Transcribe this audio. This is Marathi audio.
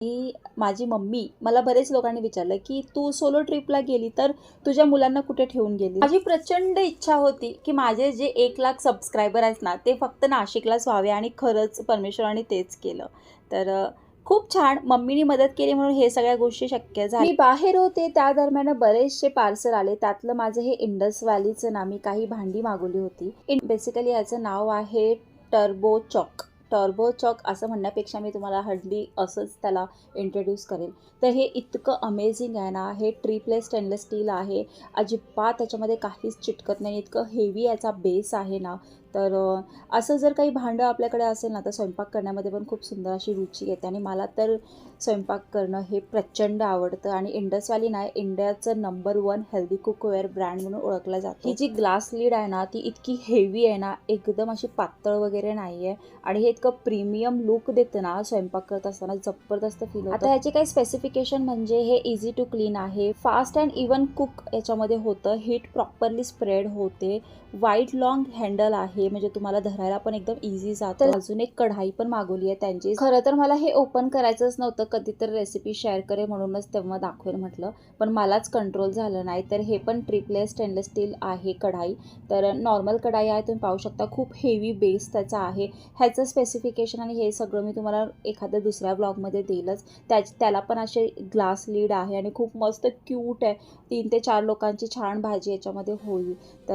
मी माझी मम्मी मला बरेच लोकांनी विचारलं की तू सोलो ट्रिपला गेली तर तुझ्या मुलांना कुठे ठेवून गेली? माझी प्रचंड इच्छा होती की माझे जे एक लाख सबस्क्रायबर आहेत ना ते फक्त नाशिकलाच व्हावे आणि खरंच परमेश्वराने तेच केलं. तर खूप छान मम्मीनी मदत केली म्हणून हे सगळ्या गोष्टी शक्य झाल्या. मी बाहेर होते त्या दरम्यान बरेचसे पार्सल आले. त्यातलं माझं हे इंडस व्हॅलीचं ना मी काही भांडी मागवली होती. बेसिकली याचं नाव आहे टर्बो चॉक टॉर्बो चॉक असं म्हणण्यापेक्षा मी तुम्हाला हल्ली असंच त्याला इंट्रोड्यूस करेल तर हे इतकं अमेझिंग आहे ना हे ट्रिपलेस स्टेनलेस स्टील आहे. अजिबात त्याच्यामध्ये काहीच चिटकत नाही. इतकं हेवी याचा बेस आहे ना तर असं जर काही भांडं आपल्याकडे असेल ना तर स्वयंपाक करण्यामध्ये पण खूप सुंदर अशी रुची येते. आणि मला तर स्वयंपाक करणं हे प्रचंड आवडतं. आणि इंडस व्हॅली ना इंडियाचं number one healthy cookware brand म्हणून ओळखला जातो. ही जी ग्लास लीड आहे ना ती इतकी हेवी आहे ना एकदम अशी पातळ वगैरे नाही आहे आणि हे इतकं प्रीमियम लुक देतं ना स्वयंपाक करत असताना जबरदस्त फील होतं. आता ह्याचे काही स्पेसिफिकेशन म्हणजे हे इझी टू क्लीन आहे. फास्ट अँड इवन कुक याच्यामध्ये होतं. हीट प्रॉपरली स्प्रेड होते. वाईट लॉंग हँडल आहे. म्हणजे तुम्हाला धरायला पण एकदम इझी जातं. अजून एक कढाई पण मागवली आहे त्यांची. खरं तर मला हे ओपन करायचंच नव्हतं. कधीतरी रेसिपी शेअर करे म्हणूनच तेव्हा दाखवेल म्हटलं. पण मलाच कंट्रोल झालं नाही. तर हे पण ट्रिपलेस स्टेनलेस स्टील आहे कढाई. तर नॉर्मल कढाई आहे. तुम्ही पाहू शकता खूप हेवी बेस त्याचा आहे. ह्याचं स्पेसिफिकेशन आणि हे सगळं मी तुम्हाला एखाद्या दुसऱ्या ब्लॉगमध्ये देईलच. त्या त्याला पण असे ग्लास लीड आहे आणि खूप मस्त क्यूट आहे. तीन ते चार लोकांची छान भाजी याच्यामध्ये होईल. तर